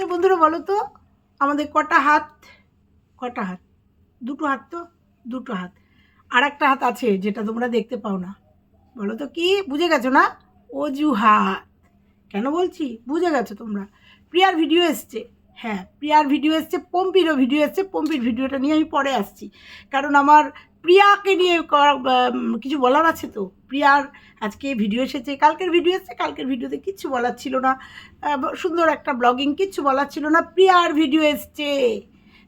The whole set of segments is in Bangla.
আচ্ছা বন্ধুরা বলো তো, আমাদের কটা হাত? কটা হাত? দুটো হাত তো? দুটো হাত। আর একটা হাত আছে যেটা তোমরা দেখতে পাও না। বলো তো কি? বুঝে গেছো না? অজুহাত। কেন বলছি? বুঝে গেছো তোমরা? প্রিয়ার ভিডিও এসছে। হ্যাঁ প্রিয়ার ভিডিও এসছে, পম্পিরও ভিডিও এসছে। পম্পির ভিডিওটা নিয়ে আমি পরে আসছি। কারণ আমার প্রিয়াকে নিয়ে কিছু বলার আছে তো? প্রিয়ার আজকে ভিডিও এসেছে কালকের ভিডিও এসেছে কালকের ভিডিওতে কিচ্ছু বলার ছিল না। সুন্দর একটা ব্লগিং কিচ্ছু বলার ছিল না। প্রিয়ার ভিডিও এসছে।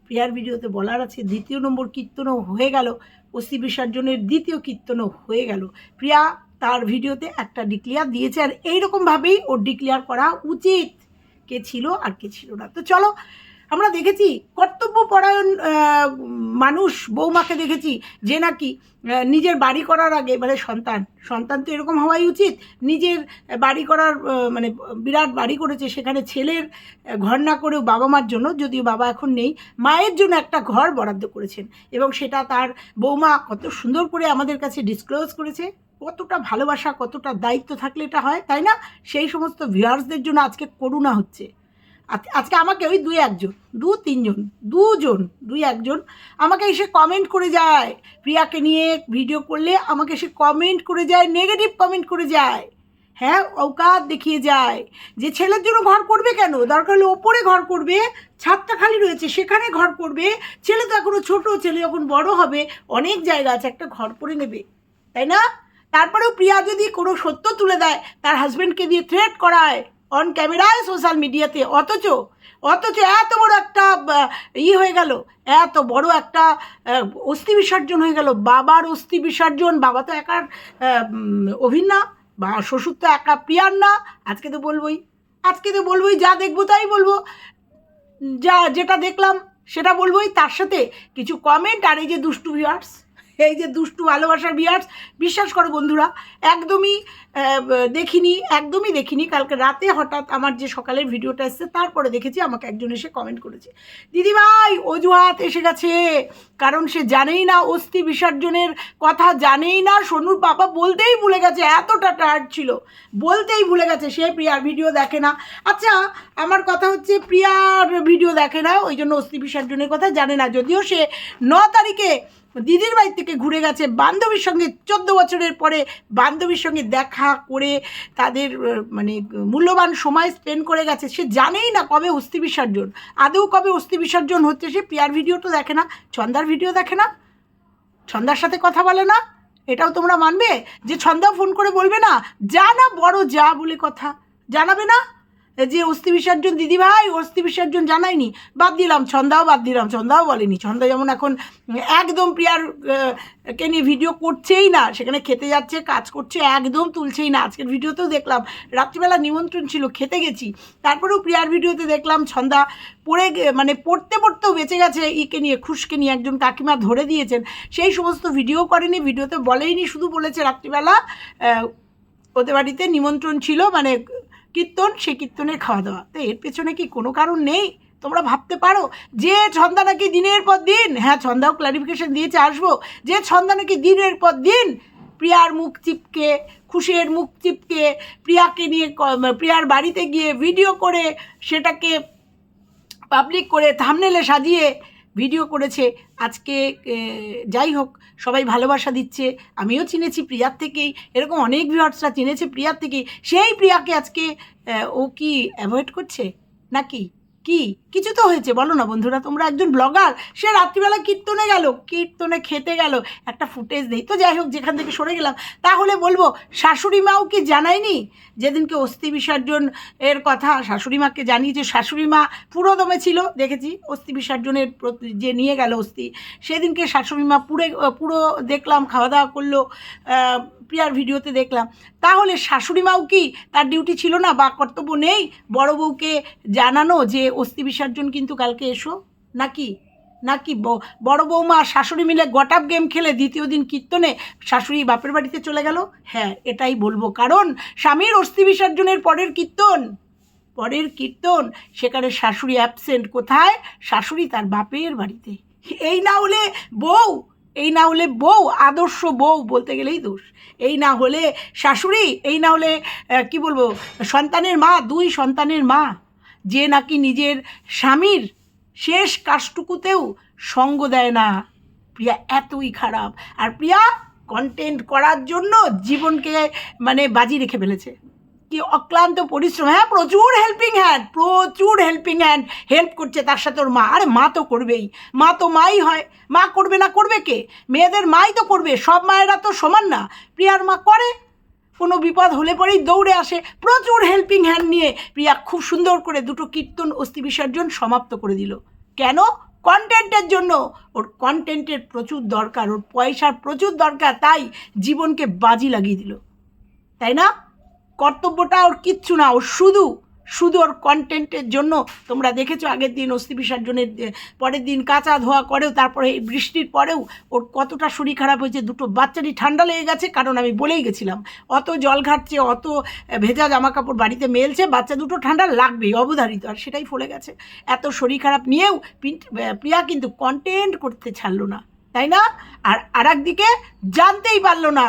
প্রিয়ার ভিডিওতে বলার আছে দ্বিতীয় নম্বর কীর্তনও হয়ে গেল। অস্থি বিসর্জনের দ্বিতীয় কীর্তনও হয়ে গেল। প্রিয়া তার ভিডিওতে একটা ডিক্লেয়ার দিয়েছে আর এইরকমভাবেই ওর ডিক্লেয়ার করা উচিত। কে ছিল আর কে ছিল না। তো চলো আমরা দেখেছি কর্তব্যপরায়ণ আহ, মানুষ, বৌমাকে দেখেছি যে নাকি নিজের বাড়ি করার আগে মানে সন্তান সন্তান তো এরকম হওয়াই উচিত, নিজের বাড়ি করার মানে বিরাট বাড়ি করেছে, সেখানে ছেলের ঘর না করেও বাবা মার জন্য, যদিও বাবা এখন নেই, মায়ের জন্য একটা ঘর বরাদ্দ করেছেন, এবং সেটা তার বৌমা কত সুন্দর করে আমাদের কাছে ডিসক্লোজ করেছে, কতটা ভালোবাসা, কতটা দায়িত্ব থাকলে এটা হয়, তাই না? সেই সমস্ত ভিউয়ার্সদের জন্য আজকে করুণা হচ্ছে। আজকে আমাকে ওই দুই একজন, দু তিনজন, দুজন, দুই একজন আমাকে এসে কমেন্ট করে যায়। প্রিয়াকে নিয়ে ভিডিও করলে আমাকে এসে কমেন্ট করে যায় নেগেটিভ কমেন্ট করে যায়। হ্যাঁ অকাত দেখিয়ে যায় যে ছেলের জন্য ঘর করবে কেন? দরকার হলে ওপরে ঘর করবে, ছাদটা খালি রয়েছে, সেখানে ঘর করবে। ছেলে তো এখনও ছোটো, ছেলে যখন বড় হবে, অনেক জায়গা আছে, একটা ঘর করে নেবে। তাই না? তারপরেও প্রিয়া যদি কোনো সত্য তুলে দেয়, তার হাজব্যান্ডকে দিয়ে থ্রেট করায়। অন ক্যামেরায় সোশ্যাল মিডিয়াতে অথচ অথচ এত বড় একটা ই হয়ে গেল, এত বড় একটা অস্থি বিসর্জন হয়ে গেল। বাবার অস্থি বিসর্জন, বাবা তো একার অভিন না, বা শ্বশুর তো একা প্রিয়ার না, আজকে তো বলবোই। আজকে তো বলবোই, যা দেখব তাই বলব। যা, যেটা দেখলাম, সেটা বলবোই। তার সাথে কিছু কমেন্ট আর এই যে দুষ্টু ভিউয়ার্স এই যে দুষ্টু ভালোবাসার ভিউয়ার্স বিশ্বাস করো বন্ধুরা, একদমই দেখিনি একদমই দেখিনি, কালকে রাতে হঠাৎ আমার যে সকালের ভিডিওটা এসছে, তারপরে দেখেছি আমাকে একজন এসে কমেন্ট করেছে। দিদিভাই, অজুহাত এসে গেছে, কারণ সে জানেই না অস্থি বিসর্জনের কথা, জানেই না সোনুর বাবা বলতেই ভুলে গেছে, এতটা টায়ার্ড ছিল। বলতেই ভুলে গেছে সে প্রিয়ার ভিডিও দেখে না। আচ্ছা আমার কথা হচ্ছে প্রিয়ার ভিডিও দেখে না, ওই জন্য অস্থি বিসর্জনের কথা জানে না, যদিও সে ন তারিখে দিদির বাড়ি থেকে ঘুরে গেছে বান্ধবীর সঙ্গে। চোদ্দ বছরের পরে বান্ধবীর সঙ্গে দেখা করে তাদের মানে মূল্যবান সময় স্পেন্ড করে গেছে। সে জানেই না কবে অস্থি বিসর্জন। আদৌ কবে অস্থি বিসর্জন হচ্ছে সে প্রিয়ার ভিডিও তো দেখে না, ছন্দার ভিডিও দেখে না, ছন্দার সাথে কথা বলে না। এটাও তোমরা মানবে? যে ছন্দা ফোন করে বলবে না যা না বড় যা বলে কথা। জানাবে না? যে অস্থি বিসর্জন দিদি ভাই অস্থি বিসর্জন জানায়নি বাদ দিলাম, ছন্দাও বাদ দিলাম, ছন্দাও বলেনি। ছন্দা যেমন এখন একদম প্রিয়ার কে নিয়ে ভিডিও করছেই না, সেখানে খেতে যাচ্ছে, কাজ করছে, একদম তুলছেই না। আজকের ভিডিওতেও দেখলাম, রাত্রিবেলা নিমন্ত্রণ ছিল, খেতে গেছি। তারপরেও প্রিয়ার ভিডিওতে দেখলাম, ছন্দা পড়ে মানে পড়তে পড়তেও বেঁচে গেছে, ইকে নিয়ে, খুশকে নিয়ে একজন কাকিমা ধরে দিয়েছেন। সেই সমস্ত ভিডিও করেনি ভিডিওতে বলেইনি, শুধু বলেছে রাত্রিবেলা ওদের বাড়িতে নিমন্ত্রণ ছিল মানে কীর্তন, সে কীর্তনের খাওয়া দাওয়া তো এর পেছনে কি কোনো কারণ নেই? তোমরা ভাবতে পারো। যে ছন্দা নাকি দিনের পর দিন হ্যাঁ ছন্দাও ক্লারিফিকেশন দিয়েছে, আসব। যে ছন্দা নাকি দিনের পর দিন, প্রিয়ার মুখ চিপকে, খুশির মুখ চিপকে, প্রিয়াকে নিয়ে প্রিয়ার বাড়িতে গিয়ে ভিডিও করে, সেটাকে পাবলিক করে থামনেলে সাজিয়ে ভিডিও করেছে। আজকে যাই হোক, সবাই ভালোবাসা দিচ্ছে। আমিও চিনেছি প্রিয়ার থেকেই। এরকম অনেক ভিউয়ার্সরা চিনেছে প্রিয়ার থেকেই। সেই প্রিয়াকে আজকে ও কি অ্যাভয়েড করছে? নাকি? কি? কিছু তো হয়েছে, বলো না বন্ধুরা, তোমরা একজন ব্লগার সে রাত্রিবেলা কীর্তনে গেল, কীর্তনে খেতে গেল, একটা ফুটেজ নেই। তো যাই হোক, যেখান থেকে সরে গেলাম, তাহলে বলব, শাশুড়ি মাও কি জানায়নি? যেদিনকে অস্থি বিসর্জন এর কথা, শাশুড়ি মাকে জানিয়েছে, শাশুড়ি মা পুরো দমে ছিল, দেখেছি, অস্থি বিসর্জনের প্রতি- যে নিয়ে গেল অস্থি, সেদিনকে শাশুড়ি মা পুরে পুরো দেখলাম, খাওয়া দাওয়া করল প্রিয়ার ভিডিওতে দেখলাম। তাহলে শাশুড়ি মাও কি তার ডিউটি ছিল না বা কর্তব্য নেই? বড় বউকে জানানো যে অস্থি বিসর্জন কিন্তু কালকে এসো? নাকি? নাকি বড় বৌমা শাশুড়ি মিলে গটাপ গেম খেলে দ্বিতীয় দিন কীর্তনে শাশুড়ি বাপের বাড়িতে চলে গেল? হ্যাঁ এটাই বলব। কারণ স্বামীর অস্থি বিসর্জনের পরের কীর্তন পরের কীর্তন, সেখানে শাশুড়ি অ্যাবসেন্ট কোথায়? শাশুড়ি তার বাপের বাড়িতে। এই না হলে বউ এই না হলে বউ, আদর্শ বউ বলতে গেলেই দোষ। এই না হলে শাশুড়ি, এই না হলে কি বলব, সন্তানের মা, দুই সন্তানের মা। যে নাকি নিজের স্বামীর শেষ কাজটুকুতেও সঙ্গ দেয় না। প্রিয়া এতই খারাপ। আর প্রিয়া কন্টেন্ট করার জন্য জীবনকে মানে বাজি রেখে ফেলেছে। কি অক্লান্ত পরিশ্রম হ্যাঁ প্রচুর হেল্পিং হ্যান্ড প্রচুর হেল্পিং হ্যান্ড হেল্প করছে তার সাথে ওর মা। আরে মা তো করবেই। মা তো মাই হয়। মা করবে না করবে কে? মেয়েদের মাই তো করবে। সব মায়েরা তো সমান না। প্রিয়ার মা করে। কোনো বিপদ হলে পরেই দৌড়ে আসে। প্রচুর হেল্পিং হ্যান্ড নিয়ে প্রিয়া খুব সুন্দর করে দুটো কীর্তন অস্থি বিসর্জন সমাপ্ত করে দিল। কেন? কন্টেন্টের জন্য। ওর কন্টেন্টের প্রচুর দরকার। ওর পয়সার প্রচুর দরকার। তাই জীবনকে বাজি লাগিয়ে দিল। তাই না? কর্তব্যটা ওর কিচ্ছু না, ও শুধু শুধু ওর কন্টেন্টের জন্য। তোমরা দেখেছ আগের দিন অস্থি বিসর্জনের পরের দিন কাঁচা ধোয়া করেও, তারপরে এই বৃষ্টির পরেও ওর কতটা শরীর খারাপ হয়েছে, দুটো বাচ্চারই ঠান্ডা লেগে গেছে, কারণ আমি বলেই গেছিলাম, অত জল ঘাটছে, অত ভেজা জামা কাপড় বাড়িতে মেলছে, বাচ্চা দুটো ঠান্ডা লাগবেই, অবধারিত, আর সেটাই ফলে গেছে। এত শরীর খারাপ নিয়েও প্রিয়া কিন্তু কন্টেন্ট করতে ছাড়লো না। তাই না? আর আর একদিকে জানতেই পারল না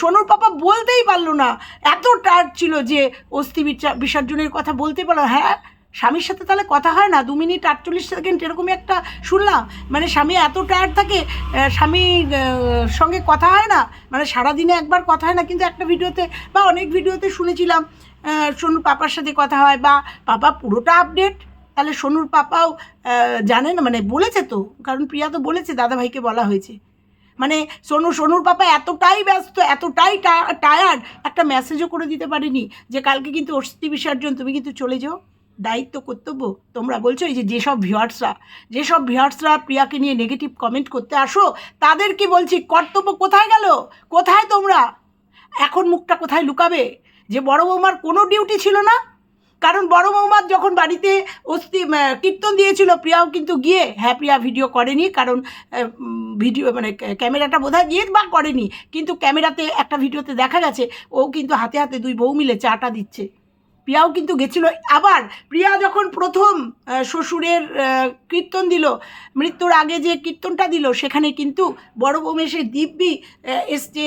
সোনুর পাপা বলতেই পারল না, এত টায়ার্ড ছিল যে অস্থি বিসর্জনের কথা বলতে পারল হ্যাঁ স্বামীর সাথে তাহলে কথা হয় না? দু মিনিট আটচল্লিশ সেকেন্ড এরকমই একটা শুনলাম। মানে স্বামী এত টায়ার্ড থাকে স্বামীর সঙ্গে কথা হয় না? মানে সারাদিনে একবার কথা হয় না, কিন্তু একটা ভিডিওতে বা অনেক ভিডিওতে শুনেছিলাম সোনুর পাপার সাথে কথা হয় বা পাপা পুরোটা আপডেট তাহলে সোনুর পাপাও জানে না মানে বলেছে তো, কারণ প্রিয়া তো বলেছে, দাদাভাইকে বলা হয়েছে। মানে সোনু, সোনুর পাপা এতটাই ব্যস্ত, এতটাই টায়ার্ড একটা মেসেজও করে দিতে পারিনি যে কালকে কিন্তু অস্থি বিসর্জন, তুমি কিন্তু চলে যাও। দায়িত্ব, কর্তব্য, তোমরা বলছো এই যে যেসব ভিউয়ার্সরা যেসব ভিউয়ার্সরা প্রিয়াকে নিয়ে নেগেটিভ কমেন্ট করতে আসো, তাদেরকে বলছি, কর্তব্য কোথায় গেল? কোথায় তোমরা? এখন মুখটা কোথায় লুকাবে? যে বড় বৌমার কোনো ডিউটি ছিল না কারণ বড় বৌমার যখন বাড়িতে অস্থি কীর্তন দিয়েছিল, প্রিয়াও কিন্তু গিয়ে হ্যাঁ প্রিয়া ভিডিও করেনি, কারণ ভিডিও মানে ক্যামেরাটা বোধহয় গিয়ে বা করেনি, কিন্তু ক্যামেরাতে একটা ভিডিওতে দেখা গেছে, ও কিন্তু হাতে হাতে দুই বউ মিলে চাটা দিচ্ছে। প্রিয়াও কিন্তু গেছিল, আবার প্রিয়া যখন প্রথম শ্বশুরের কীর্তন দিল, মৃত্যুর আগে যে কীর্তনটা দিল, সেখানে কিন্তু বড় বউ এসে দিব্যি এসছে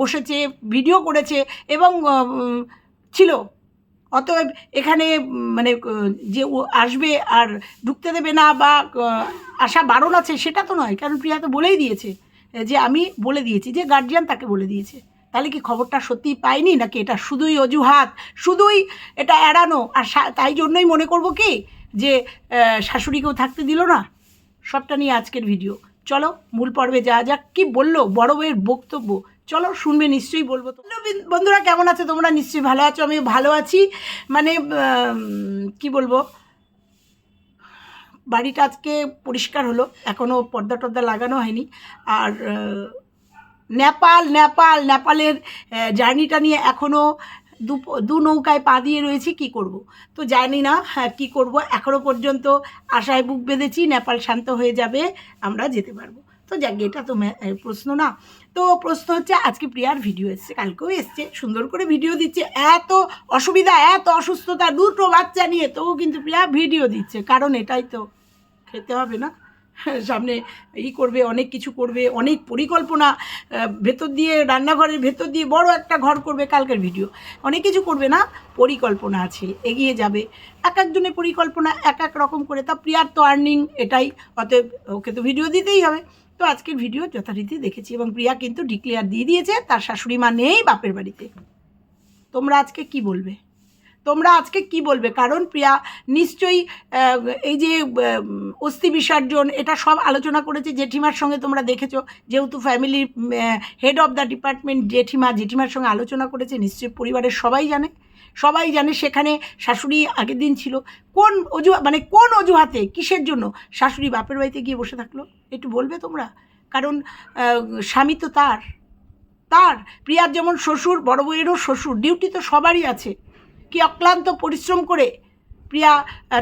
বসেছে ভিডিও করেছে এবং ছিল। অতএব এখানে মানে যে ও আসবে আর ঢুকতে দেবে না বা আসা বারণ আছে সেটা তো নয়। কারণ প্রিয়া তো বলেই দিয়েছে, যে আমি বলে দিয়েছি, যে গার্জিয়ান তাকে বলে দিয়েছে। তাহলে কি খবরটা সত্যিই পাইনি নাকি এটা শুধুই অজুহাত? শুধুই এটা এড়ানো। আর তাই জন্যই মনে করব কি, যে শাশুড়িকেও থাকতে দিল না। সবটা নিয়ে আজকের ভিডিও চলো, মূল পর্বে যা যাক। কি বলল বড় বউয়ের বক্তব্য? চলো শুনবে, নিশ্চয়ই বলব। তো বন্ধুরা কেমন আছে? তোমরা নিশ্চয়ই ভালো আছো আমি ভালো আছি। মানে কি বলব? বাড়িটা আজকে পরিষ্কার হলো এখনও পর্দা টর্দা লাগানো হয়নি। আর নেপাল নেপাল, নেপালের জার্নিটা নিয়ে এখনও দু দু নৌকায় পা দিয়ে রয়েছি, কি করব? তো জানি না হ্যাঁ কী করব? এখনও পর্যন্ত আশায় বুক বেঁধেছি, নেপাল শান্ত হয়ে যাবে, আমরা যেতে পারব। তো যাক, এটা তো প্রশ্ন না। তো প্রশ্ন হচ্ছে, আজকে প্রিয়ার ভিডিও এসছে, কালকেও এসছে, সুন্দর করে ভিডিও দিচ্ছে। এত অসুবিধা, এত অসুস্থতা, দুটো বাচ্চা নিয়ে তবু কিন্তু প্রিয়া ভিডিও দিচ্ছে, কারণ এটাই তো খেতে হবে না। সামনে ই করবে, অনেক কিছু করবে, অনেক পরিকল্পনা ভেতর দিয়ে, রান্নাঘরের ভেতর দিয়ে বড় একটা ঘর করবে কালকের ভিডিও। অনেক কিছু করবে না, পরিকল্পনা আছে, এগিয়ে যাবে। এক একজনের পরিকল্পনা এক এক রকম করে, তা প্রিয়ার তো আর্নিং এটাই, অতএব ওকে তো ভিডিও দিতেই হবে। তো আজকের ভিডিও যথারীতি দেখেছি এবং প্রিয়া কিন্তু ডিক্লেয়ার দিয়ে দিয়েছে, তার শাশুড়ি মা নেই বাপের বাড়িতে। তোমরা আজকে কি বলবে? তোমরা আজকে কি বলবে? কারণ প্রিয়া নিশ্চয়ই এই যে অস্থি বিসর্জন, এটা সব আলোচনা করেছে জেঠিমার সঙ্গে তোমরা দেখেছ। যেহেতু ফ্যামিলির হেড অফ দ্য ডিপার্টমেন্ট জেঠিমা, জেঠিমার সঙ্গে আলোচনা করেছে, নিশ্চয়ই পরিবারের সবাই জানে। সবাই জানে সেখানে শাশুড়ি আগের দিন ছিল। কোন অজুহা মানে কোন অজুহাতে, কিসের জন্য শাশুড়ি বাপের বাড়িতে গিয়ে বসে থাকল? একটু বলবে তোমরা? কারণ স্বামী তো তার। তার, প্রিয়ার যেমন শ্বশুর, বড় বউয়েরও শ্বশুর ডিউটি তো সবারই আছে। কি অক্লান্ত পরিশ্রম করে প্রিয়া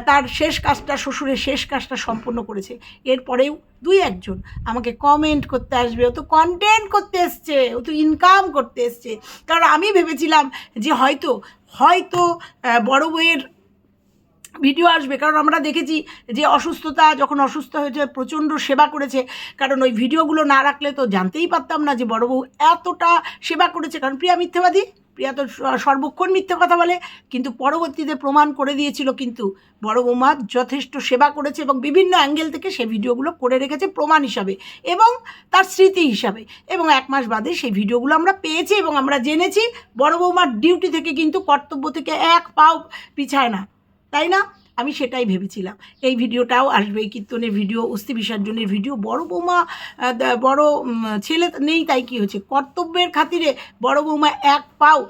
তার শেষ কাজটা, শ্বশুরের শেষ কাজটা সম্পূর্ণ করেছে। এরপরেও দুই একজন আমাকে কমেন্ট করতে আসবে। ও তো কন্টেন্ট করতে এসছে, ও তো ইনকাম করতে এসছে। কারণ আমি ভেবেছিলাম যে হয়তো হয়তো বড়ো বউয়ের ভিডিও আসবে, কারণ আমরা দেখেছি যে অসুস্থতা যখন অসুস্থ হয়েছে প্রচণ্ড সেবা করেছে, কারণ ওই ভিডিওগুলো না রাখলে তো জানতেই পারতাম না যে বড় বউ এতটা সেবা করেছে। কারণ প্রিয়া মিথ্যাবাদী, প্রিয়া তো সর্বক্ষণ মিথ্যে কথা বলে, কিন্তু পরবর্তীতে প্রমাণ করে দিয়েছিল কিন্তু বড় বৌমা যথেষ্ট সেবা করেছে এবং বিভিন্ন অ্যাঙ্গেল থেকে সে ভিডিওগুলো করে রেখেছে প্রমাণ হিসাবে এবং তার স্মৃতি হিসাবে এবং এক মাস বাদে সেই ভিডিওগুলো আমরা পেয়েছি এবং আমরা জেনেছি বড় বৌমার ডিউটি থেকে কিন্তু কর্তব্য থেকে এক পাও পিছায় না। তাই না? আমি সেটাই ভেবেছিলাম। এই ভিডিওটাও আসবে কীর্তনের ভিডিও, অস্থি বিসর্জনের ভিডিও। বড় বৌমা বড় ছেলে নেই, তাই কি হয়েছে কর্তব্যের খাতিরে বড় বৌমা এক পাও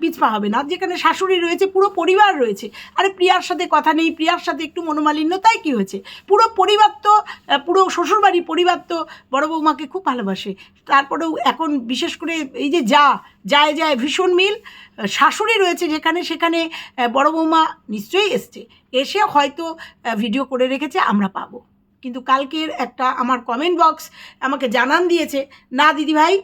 পিছপা হবে না। যেখানে শাশুড়ি রয়েছে, পুরো পরিবার রয়েছে। আরে প্রিয়ার সাথে কথা নেই, প্রিয়ার সাথে একটু মনোমালিন্য, তাই কি হয়েছে পুরো পরিবার তো পুরো শ্বশুরবাড়ি পরিবার তো বড় বৌমাকে খুব ভালোবাসে। তারপরেও এখন বিশেষ করে এই যে যা যায় যায় ভীষণ মিল। শাশুড়ি রয়েছে যেখানে, সেখানে বড় বৌমা নিশ্চয়ই এসছে। এসে হয়তো ভিডিও করে রেখেছে, আমরা পাবো। কিন্তু কালকের একটা আমার কমেন্ট বক্স আমাকে জানান দিয়েছে, না, দিদিভাই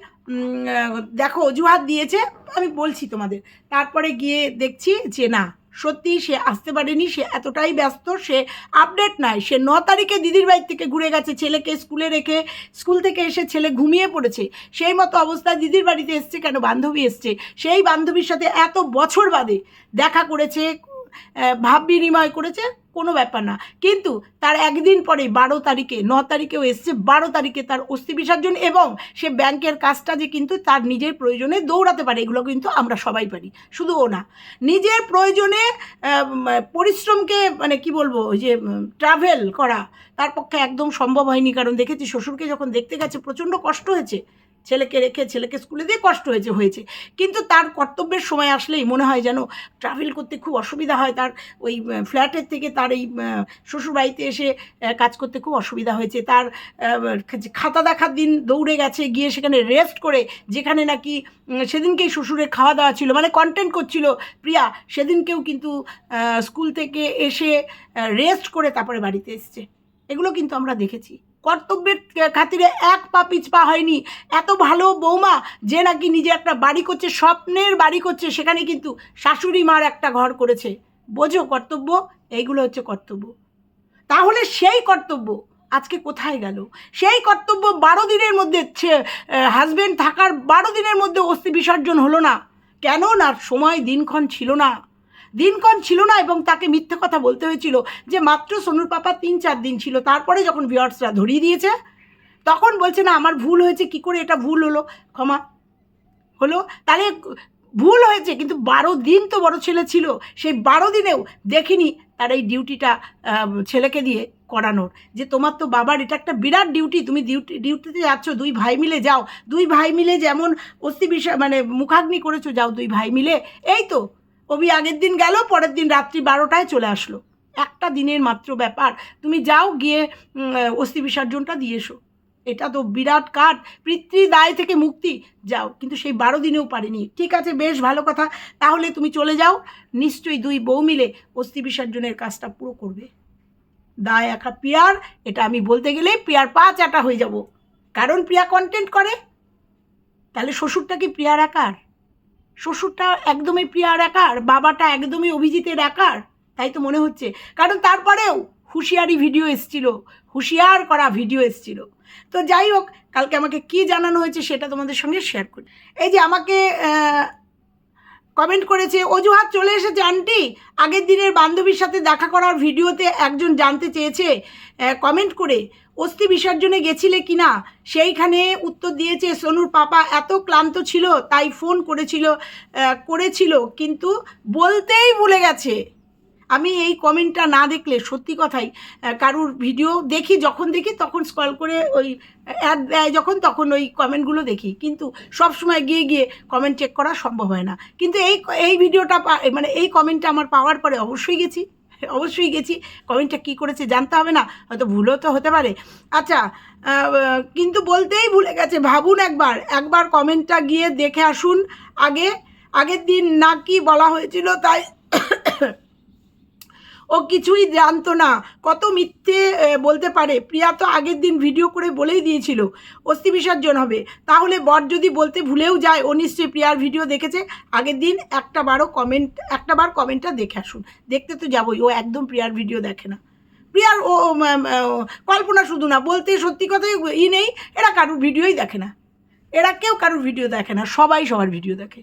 দেখো অজুহাত দিয়েছে, আমি বলছি তোমাদের। তারপরে গিয়ে দেখছি যে না সত্যি সে আসতে পারেনি, সে এতটাই ব্যস্ত, সে আপডেট নাই। সে ন তারিখে দিদির বাড়ির থেকে ঘুরে গেছে, ছেলেকে স্কুলে রেখে স্কুল থেকে এসে ছেলে ঘুমিয়ে পড়েছে। সেই মতো অবস্থায় দিদির বাড়িতে এসছে কেন? বান্ধবী এসছে। সেই বান্ধবীর সাথে এত বছর বাদে দেখা করেছে ভাব বিনিময় করেছে, কোনো ব্যাপার না। কিন্তু তার একদিন পরে বারো তারিখে, ন তারিখেও এসছে, বারো তারিখে তার অস্থি বিসর্জন এবং সে ব্যাংকের কাজটা যে কিন্তু তার নিজের প্রয়োজনে দৌড়াতে পারে, এগুলো কিন্তু আমরা সবাই পারি। শুধু ও না। নিজের প্রয়োজনে পরিশ্রমকে মানে কি বলব, ওই যে ট্রাভেল করা তার পক্ষে একদম সম্ভব হয়নি। কারণ দেখেছি শ্বশুরকে যখন দেখতে গেছে, প্রচণ্ড কষ্ট হয়েছে। ছেলেকে রেখে ছেলেকে স্কুলে দিয়ে কষ্ট হয়েছে হয়েছে। কিন্তু তার কর্তব্যের সময় আসলেই মনে হয় যেন ট্রাভেল করতে খুব অসুবিধা হয়। তার ওই ফ্ল্যাটের থেকে তার এই শ্বশুরবাড়িতে এসে কাজ করতে খুব অসুবিধা হয়েছে। তার খাতা দেখার দিন দৌড়ে গেছে, গিয়ে সেখানে রেস্ট করে, যেখানে নাকি সেদিনকেই শ্বশুরের খাওয়া দাওয়া ছিল মানে কন্টেন্ট করছিল প্রিয়া। সেদিনকেও কিন্তু স্কুল থেকে এসে রেস্ট করে তারপরে বাড়িতে এসছে। এগুলো কিন্তু আমরা দেখেছি। কর্তব্যের খাতিরে এক পা পিছপা হয়নি। এত ভালো বৌমা যে নাকি নিজে একটা বাড়ি করছে, স্বপ্নের বাড়ি করছে, সেখানে কিন্তু শাশুড়ি মার একটা ঘর করেছে। বোঝো কর্তব্য? এইগুলো হচ্ছে কর্তব্য। তাহলে সেই কর্তব্য আজকে কোথায় গেল? সেই কর্তব্য বারো দিনের মধ্যে হাজবেন্ড থাকার বারো দিনের মধ্যে অস্থি বিসর্জন হলো না। কেন না সময় দিনক্ষণ ছিল না। দিনক্ষণ ছিল না এবং তাকে মিথ্যে কথা বলতে হয়েছিল যে মাত্র সোনুর পাপা তিন চার দিন ছিল। তারপরে যখন ভিওয়ার্সরা ধরিয়ে দিয়েছে, তখন বলছে, না, আমার ভুল হয়েছে, কি করে এটা ভুল হলো? ক্ষমা হলো? তাহলে ভুল হয়েছে, কিন্তু বারো দিন তো বড় ছেলে ছিল, সেই বারো দিনেও দেখিনি তার এই ডিউটিটা ছেলেকে দিয়ে করানোর। যে তোমার তো বাবার এটা একটা বিরাট ডিউটি, তুমি ডিউটি, ডিউটিতে যাচ্ছ, দুই ভাই মিলে যাও, দুই ভাই মিলে যেমন অস্থি বিষয় মানে মুখাগ্নি করেছ, যাও দুই ভাই মিলে, এই তো। কবি আগের দিন গেল, পরের দিন রাত্রি বারোটায় চলে আসলো। একটা দিনের মাত্র ব্যাপার। তুমি যাও গিয়ে অস্থি বিসর্জনটা দিয়ে এসো। এটা তো বিরাট কাঠ। পিতৃ দায় থেকে মুক্তি। যাও। কিন্তু সেই বারো দিনেও পারেনি। ঠিক আছে, বেশ, ভালো কথা। তাহলে তুমি চলে যাও। নিশ্চয়ই দুই বউ মিলে অস্থি বিসর্জনের কাজটা পুরো করবে। দায় একা পিয়ার। এটা আমি বলতে গেলে পিয়ার পা চাটা হয়ে যাব। কারণ প্রিয়া কন্টেন্ট করে। তাহলে শ্বশুরটা কি প্রিয়ার একার? শ্বশুরটা একদমই প্রিয়ার একার, বাবাটা একদমই অভিজিতের একার, তাই তো মনে হচ্ছে। কারণ তারপরেও হুঁশিয়ারি ভিডিও এসছিল, হুঁশিয়ার করা ভিডিও এসছিল। তো যাই হোক, কালকে আমাকে কি জানানো হয়েছে সেটা তোমাদের সঙ্গে শেয়ার করি। এই যে আমাকে কমেন্ট করেছে, অজুহাত চলে এসেছে আন্টি আগের দিনের বান্ধবীর সাথে দেখা করার ভিডিওতে একজন জানতে চেয়েছে। কমেন্ট করে অস্থি বিসর্জনে গেছিলে কি না? সেইখানে উত্তর দিয়েছে, সোনুর পাপা এত ক্লান্ত ছিল, তাই ফোন করেছিল করেছিল, কিন্তু বলতেই ভুলে গেছে। আমি এই কমেন্টটা না দেখলে, সত্যি কথাই কারুর ভিডিও দেখি, যখন দেখি, তখন স্কল করে ওই অ্যাড দেয় যখন, তখন ওই কমেন্টগুলো দেখি। কিন্তু সব সময় গিয়ে গিয়ে কমেন্ট চেক করা সম্ভব হয় না। কিন্তু এই এই ভিডিওটা মানে এই কমেন্টটা আমার পাওয়ার পরে অবশ্যই গেছি। অবশ্যই গেছি। কমেন্টটা কী করেছে জানতে হবে না, হয়তো ভুলও তো হতে পারে। আচ্ছা কিন্তু বলতেই ভুলে গেছে, ভাবুন একবার একবার কমেন্টটা গিয়ে দেখে আসুন। আগে, আগের দিন না কি বলা হয়েছিল তাই ও কিছুই জানতো না। কত মিথ্যে বলতে পারে। প্রিয়া তো আগের দিন ভিডিও করে বলেই দিয়েছিল, অস্থি বিসর্জন হবে। তাহলে বর যদি বলতে ভুলেও যায়, ও নিশ্চয়ই প্রিয়ার ভিডিও দেখেছে। আগের দিন একটা বারও কমেন্ট একটা বার কমেন্টটা দেখে আসুন। দেখতে তো যাবই, ও একদম প্রিয়ার ভিডিও দেখে না। প্রিয়ার ও কল্পনা শুধু না, বলতে সত্যি কথাই ই নেই, এরা কারুর ভিডিওই দেখে না। এরা কেউ কারুর ভিডিও দেখে না, সবাই সবার ভিডিও দেখে।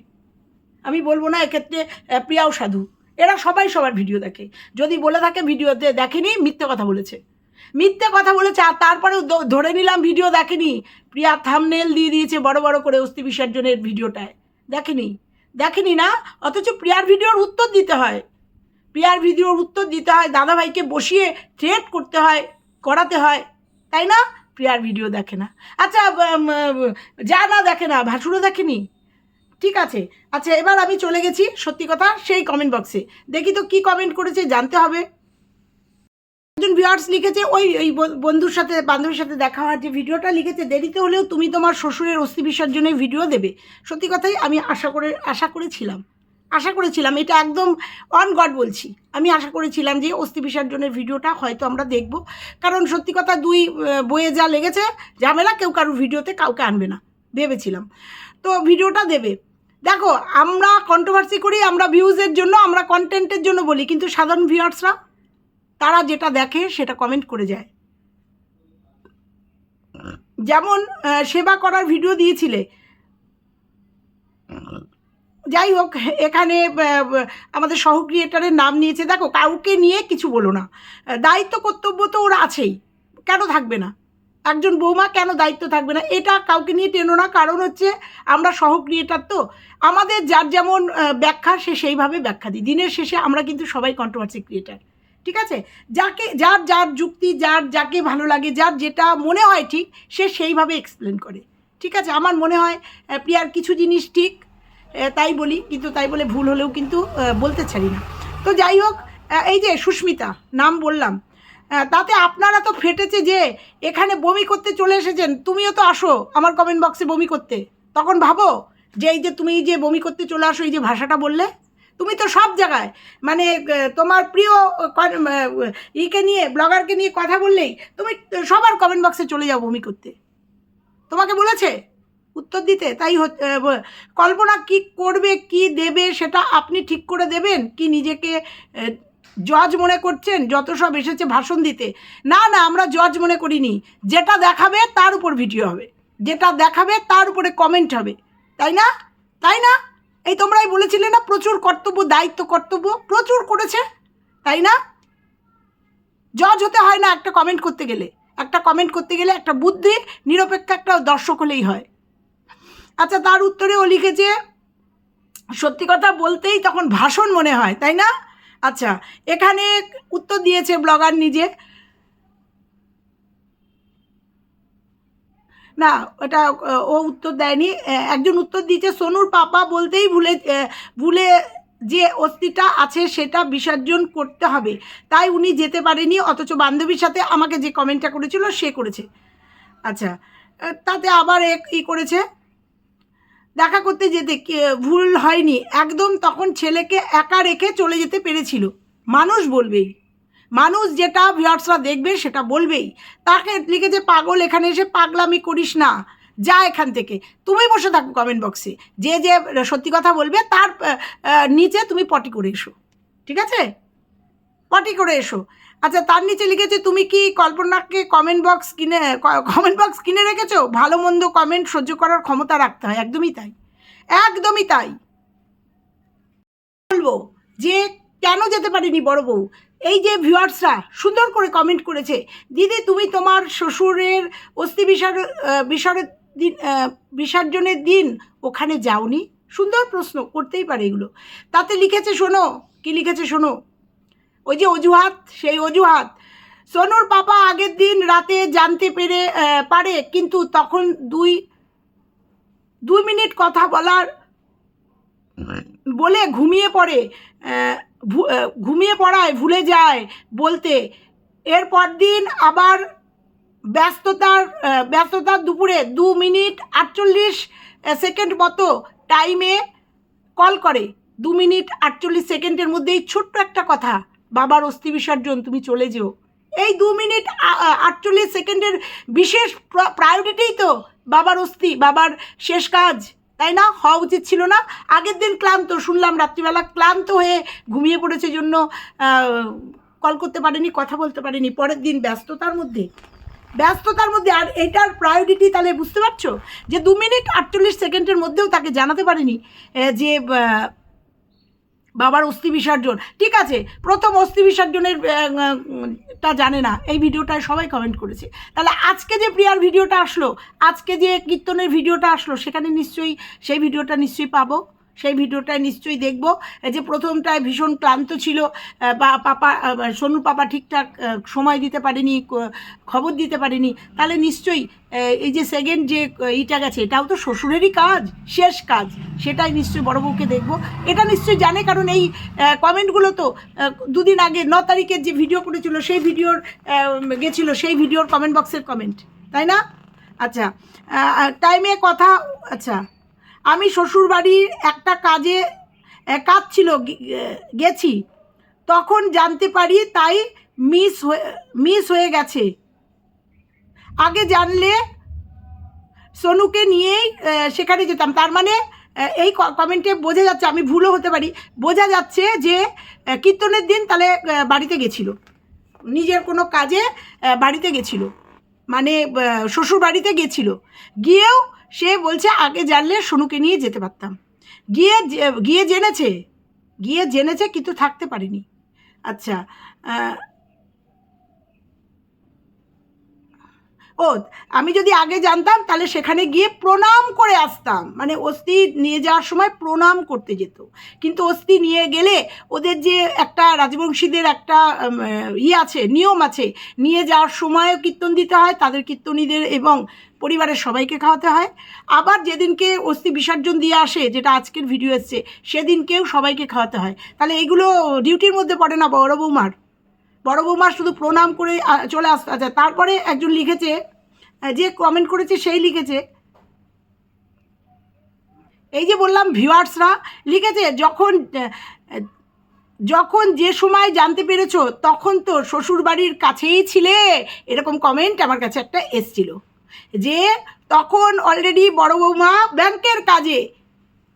আমি বলব না, এক্ষেত্রে প্রিয়াও সাধু। এরা সবাই সবার ভিডিও দেখে। যদি বলে থাকে ভিডিওতে দেখেনি, মিথ্যে কথা বলেছে। মিথ্যে কথা বলেছে, আর তারপরেও ধরে নিলাম ভিডিও দেখেনি। প্রিয়া থামনেল দিয়ে দিয়েছে বড় বড় করে অস্থি বিসর্জনের ভিডিওটায় দেখেনি। দেখেনি না, অথচ প্রিয়ার ভিডিওর উত্তর দিতে হয়। প্রিয়ার ভিডিওর উত্তর দিতে হয়, দাদাভাইকে বসিয়ে থ্রেট করতে হয়, করাতে হয়। তাই না? প্রিয়ার ভিডিও দেখে না। আচ্ছা যা না দেখে না, ভাসুরও দেখেনি? ঠিক আছে। আচ্ছা এবার আমি চলে গেছি, সত্যি কথা, সেই কমেন্ট বক্সে দেখি তো কি কমেন্ট করেছে, জানতে হবে। একজন ভিউয়ার্স লিখেছে, ওই ওই বন্ধুর সাথে, বান্ধবীর সাথে দেখা হওয়ার যে ভিডিওটা লিখেছে, দেরিতে হলেও তুমি তোমার শ্বশুরের অস্থি বিসর্জনের ভিডিও দেবে। সত্যি কথাই আমি আশা করে, আশা করেছিলাম। আশা করেছিলাম, এটা একদম অন গড বলছি। আমি আশা করেছিলাম যে অস্থি বিসর্জনের ভিডিওটা হয়তো আমরা দেখব। কারণ সত্যি কথা, দুই বইয়ে যা লেগেছে, ঝামেলা, কেউ কারোর ভিডিওতে কাউকে আনবে না। ভেবেছিলাম। তো ভিডিওটা দেবে। দেখো, আমরা কন্ট্রোভার্সি করি, আমরা ভিউজের জন্য, আমরা কন্টেন্টের জন্য বলি, কিন্তু সাধারণ ভিউয়ার্সরা তারা যেটা দেখে, সেটা কমেন্ট করে যায়। যেমন সেবা করার ভিডিও দিয়েছিলে। যাই হোক, এখানে আমাদের সহ ক্রিয়েটারের নাম নিয়েছে। দেখো, কাউকে নিয়ে কিছু বলো না। দায়িত্ব কর্তব্য তো ওরা আছেই, কেন থাকবে না? একজন বৌমা কেন দায়িত্ব থাকবে না? এটা কাউকে নিয়ে টেনো না। কারণ হচ্ছে আমরা সহ ক্রিয়েটার তো। আমাদের যার যেমন ব্যাখ্যা, সে সেইভাবে ব্যাখ্যা দিই। দিনের শেষে আমরা কিন্তু সবাই কন্ট্রোভার্সি ক্রিয়েটার ঠিক আছে? যাকে, যার যার যুক্তি, যার যাকে ভালো লাগে, যার যেটা মনে হয় ঠিক, সে সেইভাবে এক্সপ্লেন করে। ঠিক আছে? আমার মনে হয় প্রিয়ার কিছু জিনিস ঠিক তাই বলি। কিন্তু তাই বলে ভুল হলেও কিন্তু বলতে ছাড়ি না। তো যাই হোক এই যে সুস্মিতা, নাম বললাম। তাতে আপনারা তো ফেটেছে যে এখানে বমি করতে চলে এসেছেন, তুমিও তো আসো আমার কমেন্ট বক্সে বমি করতে। তখন ভাবো যে এই যে তুমি যে বমি করতে চলে আসো, এই যে ভাষাটা বললে, তুমি তো সব জায়গায় মানে তোমার প্রিয় ইকে নিয়ে, ব্লগারকে নিয়ে কথা বললেই তুমি সবার কমেন্ট বক্সে চলে যাও বমি করতে। তোমাকে বলেছে উত্তর দিতে, তাই কল্পনা কি করবে, কি দেবে সেটা আপনি ঠিক করে দেবেন, কি নিজেকে জজ মনে করছেন, যত সব এসেছে ভাষণ দিতে। না না, আমরা জজ মনে করিনি। যেটা দেখাবে, তার উপর ভিডিও হবে। যেটা দেখাবে, তার উপরে কমেন্ট হবে। তাই না? তাই না? এই তোমরাই বলেছিলে না, প্রচুর কর্তব্য, দায়িত্ব, কর্তব্য প্রচুর করেছে। তাই না? জজ হতে হয় না একটা কমেন্ট করতে গেলে। একটা কমেন্ট করতে গেলে একটা বুদ্ধি, নিরপেক্ষ একটা দর্শক হলেই হয়। আচ্ছা তার উত্তরে ও লিখেছে, সত্যি কথা বলতেই তখন ভাষণ মনে হয়, তাই না? আচ্ছা এখানে উত্তর দিয়েছে ব্লগার নিজে। না ওটা ও উত্তর দেয়নি। একজন উত্তর দিয়েছে, সোনুর পাপা বলতেই ভুলে ভুলে যে অস্থিটা আছে সেটা বিসর্জন করতে হবে। তাই উনি যেতে পারেনি, অথচ বান্ধবীর সাথে আমাকে যে কমেন্টটা করেছিল সে করেছে। আচ্ছা তাতে আবার এক ই করেছে দেখা করতে যেতে ভুল হয়নি। একদম তখন ছেলেকে একা রেখে চলে যেতে পেরেছিল। মানুষ বলবেই। মানুষ যেটা ভিউয়ার্সরা দেখবে, সেটা বলবেই। তাকে লিখেছে, পাগল, এখানে এসে পাগলামি করিস না। যা এখান থেকে। তুমি বসে থাকো কমেন্ট বক্সে যে যে সত্যি কথা বলবে, তার নিচে তুমি পটি করে এসো। ঠিক আছে? পটি করে এসো। আচ্ছা তার নিচে লিখেছে, তুমি কি কল্পনাকে কমেন্ট বক্স কিনে কমেন্ট বক্স কিনে রেখেছো? ভালো মন্দ কমেন্ট সহ্য করার ক্ষমতা রাখতে হয়। একদমই তাই। একদমই তাই। বলব যে, কেন যেতে পারিনি বড় বউ? এই যে ভিউয়ার্সরা সুন্দর করে কমেন্ট করেছে, দিদি, তুমি তোমার শ্বশুরের অস্থি বিসর বিসর্গের দিন বিসর্জনের দিন ওখানে যাওনি? সুন্দর প্রশ্ন, করতেই পারে এগুলো। তাতে লিখেছে, শোনো, কি লিখেছে শোনো? ওই যে অজুহাত, সেই অজুহাত। সোনুর পাপা আগের দিন রাতে জানতে পেরে পারে, কিন্তু তখন দুই দুই মিনিট কথা বলার বলে ঘুমিয়ে পড়ে ঘুমিয়ে পড়ায় ভুলে যায় বলতে। এরপর দিন আবার ব্যস্ততার ব্যস্ততার দুপুরে দু মিনিট আটচল্লিশ সেকেন্ড মতো টাইমে কল করে। দু মিনিট আটচল্লিশ সেকেন্ডের মধ্যেই ছোট্ট একটা কথা। বাবার অস্থি বিসর্জন, তুমি চলে যেও। এই দু মিনিট আটচল্লিশ সেকেন্ডের বিশেষ প্রায়োরিটিই তো বাবার অস্থি, বাবার শেষ কাজ, তাই না? হওয়া উচিত ছিল না। আগের দিন ক্লান্ত, শুনলাম রাত্রিবেলা ক্লান্ত হয়ে ঘুমিয়ে পড়েছে জন্য কল করতে পারেনি, কথা বলতে পারেনি। পরের দিন ব্যস্ততার মধ্যে ব্যস্ততার মধ্যে, আর এটার প্রায়োরিটি তাহলে বুঝতে পারছ? যে দু মিনিট আটচল্লিশ সেকেন্ডের মধ্যেও তাকে জানাতে পারেনি যে বাবার অস্থি বিসর্জন। ঠিক আছে, প্রথম অস্থি বিসর্জনের তা জানে না। এই ভিডিওটায় সবাই কমেন্ট করেছে। তাহলে আজকে যে প্রিয়ার ভিডিওটা আসলো, আজকে যে কীর্তনের ভিডিওটা আসলো, সেখানে নিশ্চয়ই সেই ভিডিওটা নিশ্চয়ই পাবো। সেই ভিডিওটায় নিশ্চয়ই দেখব। যে প্রথমটায় ভীষণ ক্লান্ত ছিল বা পাপা সোনুর পাপা ঠিকঠাক সময় দিতে পারেনি খবর দিতে পারেনি, তাহলে নিশ্চয়ই এই যে সেকেন্ড যে ইটা গেছে, এটাও তো শ্বশুরেরই কাজ, শেষ কাজ, সেটাই নিশ্চয়ই বড় বউকে দেখব। এটা নিশ্চয়ই জানে, কারণ এই কমেন্টগুলো তো দুদিন আগে, ন তারিখের যে ভিডিও করেছিল সেই ভিডিওর গেছিল, সেই ভিডিওর কমেন্ট বক্সের কমেন্ট তাই না? আচ্ছা টাইমে কথা আচ্ছা। আমি শ্বশুর বাড়ির একটা কাজে কাজ ছিল গেছি। তখন জানতে পারি তাই মিস হয়ে মিস হয়ে গেছে। আগে জানলে সোনুকে নিয়েই সেখানে যেতাম। তার মানে এই কমেন্টে বোঝা যাচ্ছে, আমি ভুলও হতে পারি। বোঝা যাচ্ছে যে কীর্তনের দিন তাহলে বাড়িতে গেছিল। নিজের কোনো কাজে বাড়িতে গেছিল। মানে শ্বশুর বাড়িতে গেছিল। গিয়েও সে বলছে, আগে জানলে সোনুকে নিয়ে যেতে পারতাম। গিয়ে গিয়ে জেনেছে গিয়ে জেনেছে, কিন্তু থাকতে পারিনি। আচ্ছা ও আমি যদি আগে জানতাম তাহলে সেখানে গিয়ে প্রণাম করে আসতাম। মানে অস্থি নিয়ে যাওয়ার সময় প্রণাম করতে যেত। কিন্তু অস্থি নিয়ে গেলে ওদের যে একটা রাজবংশীদের একটা ইয়ে আছে, নিয়ম আছে, নিয়ে যাওয়ার সময়ও কীর্তন দিতে হয়, তাদের কীর্তনীদের এবং পরিবারের সবাইকে খাওয়াতে হয়। আবার যেদিনকে অস্থি বিসর্জন দিয়ে আসে, যেটা আজকের ভিডিও এসছে, সেদিনকেও সবাইকে খাওয়াতে হয়। তাহলে এগুলো ডিউটির মধ্যে পড়ে না বড় বৌমার? বড় বৌমার শুধু প্রণাম করে চলে আসতে আচ্ছা তারপরে একজন লিখেছে যে কমেন্ট করেছে সেই লিখেছে। এই যে বললাম ভিউয়ার্সরা, লিখেছে, যখন যখন যে সময় জানতে পেরেছ, তখন তো শ্বশুর বাড়ির কাছেই ছিলে? এরকম কমেন্ট আমার কাছে একটা এসছিল। যে, তখন অলরেডি বড় বৌমা ব্যাংকের কাজে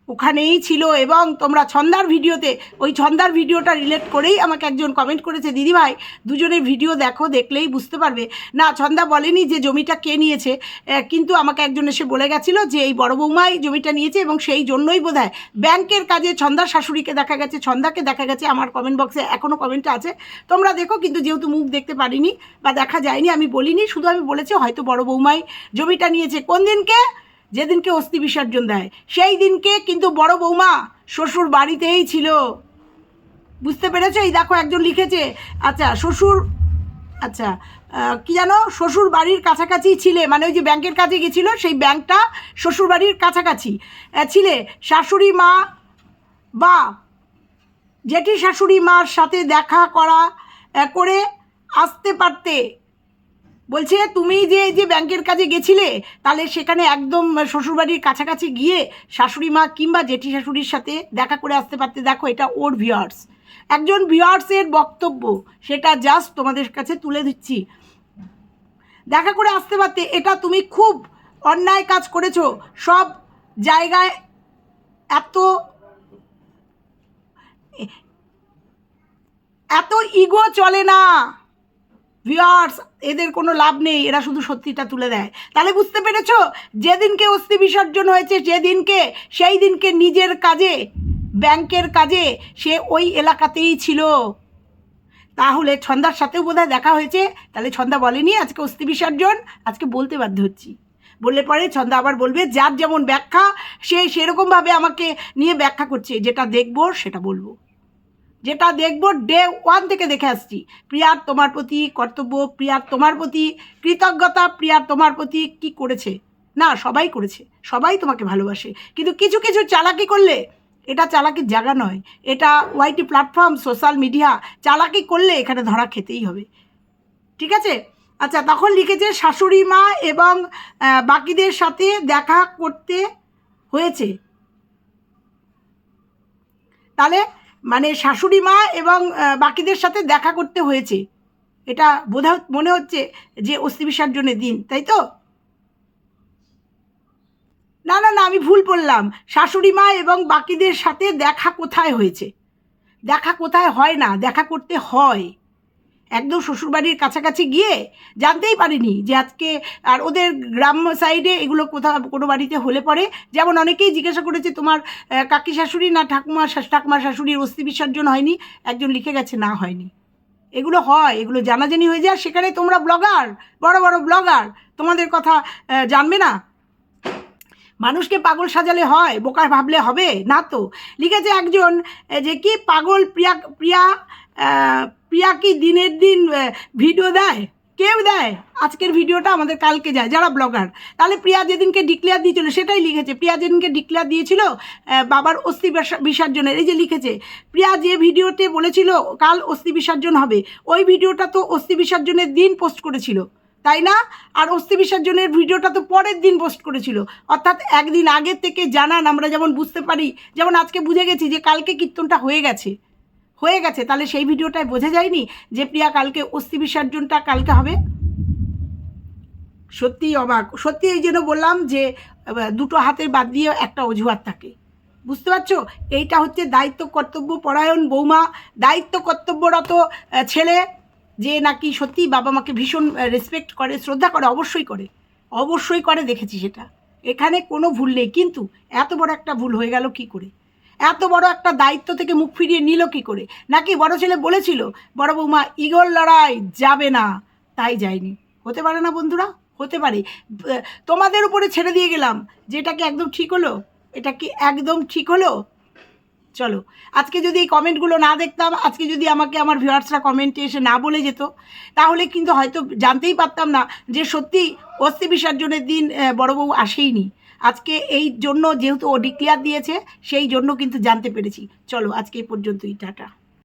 ওখানেই ছিল এবং তোমরা ছন্দার ভিডিওতে, ওই ছন্দার ভিডিওটা রিলেট করেই আমাকে একজন কমেন্ট করেছে, দিদিভাই দুজনের ভিডিও দেখো, দেখলেই বুঝতে পারবে। না, ছন্দা বলেনি যে জমিটা কে নিয়েছে কিন্তু আমাকে একজন এসে বলে গেছিল যে এই বড় বৌমাই জমিটা নিয়েছে এবং সেই জন্যই বোধ ব্যাংকের কাজে ছন্দার শাশুড়িকে দেখা গেছে, ছন্দাকে দেখা গেছে, আমার কমেন্ট বক্সে এখনও কমেন্ট আছে। তোমরা দেখো, কিন্তু যেহেতু মুখ দেখতে পারিনি বা দেখা যায়নি, আমি বলিনি, শুধু আমি বলেছি হয়তো বড় বৌমাই জমিটা নিয়েছে। কোন দিনকে? যেদিনকে অস্থি বিসর্জন দেয়, সেই দিনকে কিন্তু বড় বৌমা শ্বশুর বাড়িতেই ছিল। বুঝতে পেরেছ? এই দেখো একজন লিখেছে আচ্ছা শ্বশুর আচ্ছা কি জানো? শ্বশুর বাড়ির কাছাকাছি ছিলে মানে ওই যে ব্যাংকের কাছে গেছিল, সেই ব্যাংকটা শ্বশুর বাড়ির কাছাকাছি ছিলে। শাশুড়ি মা বা জেঠি শাশুড়ি মার সাথে দেখা করা করে আসতে পারতে। বলছে, তুমি যে যে ব্যাংকের কাজে গেছিলে, তাহলে সেখানে একদম শ্বশুরবাড়ির কাছাকাছি গিয়ে শাশুড়ি মা কিংবা জেঠি শাশুড়ির সাথে দেখা করে আসতে পারতে। দেখো, এটা ওর ভিউয়ার্স একজন ভিউয়ার্সের বক্তব্য, সেটা জাস্ট তোমাদের কাছে তুলে দিচ্ছি। দেখা করে আসতে পারতে, এটা তুমি খুব অন্যায় কাজ করেছ। সব জায়গায় এত এত ইগো চলে না। ভিউয়ার্স এদের কোনো লাভ নেই, এরা শুধু সত্যিটা তুলে দেয়। তাহলে বুঝতে পেরেছ? যেদিনকে অস্থি বিসর্জন হয়েছে, যেদিনকে, সেই দিনকে নিজের কাজে, ব্যাংকের কাজে, সে ওই এলাকাতেই ছিল। তাহলে ছন্দার সাথেও বোধহয় দেখা হয়েছে। তাহলে ছন্দা বলেনি, আজকে অস্থি বিসর্জন, আজকে বলতে বাধ্য হচ্ছি। বললে পরে ছন্দা আবার বলবে, যার যেমন ব্যাখ্যা, সে সেরকমভাবে আমাকে নিয়ে ব্যাখ্যা করছে, যেটা দেখব, সেটা বলব। যেটা দেখব ডে ওয়ান থেকে দেখে আসছি। প্রিয়ার তোমার প্রতি কর্তব্য, প্রিয়ার তোমার প্রতি কৃতজ্ঞতা, প্রিয়ার তোমার প্রতি কি করেছে? না, সবাই করেছে, সবাই তোমাকে ভালোবাসে। কিন্তু কিছু কিছু চালাকি করলে, এটা চালাকির জায়গা নয়। এটা ওয়াইটি প্ল্যাটফর্ম সোশ্যাল মিডিয়া চালাকি করলে এখানে ধরা খেতেই হবে। ঠিক আছে? আচ্ছা তখন লিখেছে শাশুড়ি মা এবং বাকিদের সাথে দেখা করতে হয়েছে। তাহলে মানে শাশুড়ি মা এবং বাকিদের সাথে দেখা করতে হয়েছে। এটা বোধ মনে হচ্ছে যে অস্থি বিসর্জনের দিন, তাই তো? না না না, আমি ভুল বললাম। শাশুড়ি মা এবং বাকিদের সাথে দেখা কোথায় হয়েছে? দেখা কোথায় হয় না, দেখা করতে হয়। একদম শ্বশুরবাড়ির কাছাকাছি গিয়ে জানতেই পারিনি যে আজকে, আর ওদের গ্রাম সাইডে এগুলো কোথাও কোনো বাড়িতে হলে পরে। যেমন অনেকেই জিজ্ঞাসা করেছে, তোমার কাকি শাশুড়ি না ঠাকুমা শাশ- ঠাকুমা শাশুড়ির অস্থি বিসর্জন হয়নি? একজন লিখে গেছে, না, হয়নি। এগুলো হয়, এগুলো জানাজানি হয়ে যায়। সেখানে তোমরা ব্লগার বড় বড় ব্লগার তোমাদের কথা জানবে না। মানুষকে পাগল সাজালে হয়, বোকা ভাবলে হবে, না তো? লিখেছে একজন যে কি পাগল প্রিয়া প্রিয়া প্রিয়া কি দিনের দিন ভিডিও দেয়? কেউ দেয়? আজকের ভিডিওটা আমাদের কালকে যায়, যারা ব্লগার তাহলে প্রিয়া যেদিনকে ডিক্লেয়ার দিয়েছিল, সেটাই লিখেছে। প্রিয়া যেদিনকে ডিক্লেয়ার দিয়েছিল বাবার অস্থি বিসা- বিসর্জনের, এই যে লিখেছে, প্রিয়া যে ভিডিওতে বলেছিল, কাল অস্থি বিসর্জন হবে, ওই ভিডিওটা তো অস্থি বিসর্জনের দিন পোস্ট করেছিল, তাই না? আর অস্থি বিসর্জনের ভিডিওটা তো পরের দিন পোস্ট করেছিল। অর্থাৎ একদিন আগের থেকে জানান, আমরা যেমন বুঝতে পারি, যেমন আজকে বুঝে গেছি যে কালকে কীর্তনটা হয়ে গেছে। হয়ে গেছে, তাহলে সেই ভিডিওটায় বোঝা যায়নি যে প্রিয়া কালকে অস্থি বিসর্জনটা কালকে হবে? সত্যিই অবাক। সত্যি এই জন্য বললাম যে দুটো হাতের বাদ দিয়ে একটা অজুহাত থাকে। বুঝতে পারছ? এইটা হচ্ছে দায়িত্ব কর্তব্য পরায়ণ বৌমা, দায়িত্ব কর্তব্যরত ছেলে যে নাকি সত্যি বাবা মাকে ভীষণ রেসপেক্ট করে, শ্রদ্ধা করে, অবশ্যই করে। অবশ্যই করে দেখেছি সেটা। এখানে কোনো ভুল নেই। কিন্তু এত বড় একটা ভুল হয়ে গেল কি করে? এত বড় একটা দায়িত্ব থেকে মুখ ফিরিয়ে নিল কি করে? নাকি বড় ছেলে বলেছিল, বড় বৌমা, ইগল লড়াই যাবে না। তাই যায়নি। হতে পারে না বন্ধুরা, হতে পারে। তোমাদের উপরে ছেড়ে দিয়ে গেলাম। যে এটা কি একদম ঠিক হলো? এটা কি একদম ঠিক হলো? চলো, আজকে যদি এই কমেন্টগুলো না দেখতাম, আজকে যদি আমাকে আমার ভিউয়ার্সরা কমেন্টে এসে না বলে যেত, তাহলে কিন্তু হয়তো জানতেই পারতাম না যে সত্যি অস্থি বিসর্জনের দিন বড় বউ আসেইনি। আজকে এই জন্য যেহেতু ও ডিক্লিয়ার দিয়েছে, সেই জন্য কিন্তু জানতে পেরেছি। চলো আজকে এই পর্যন্তই, টাটা।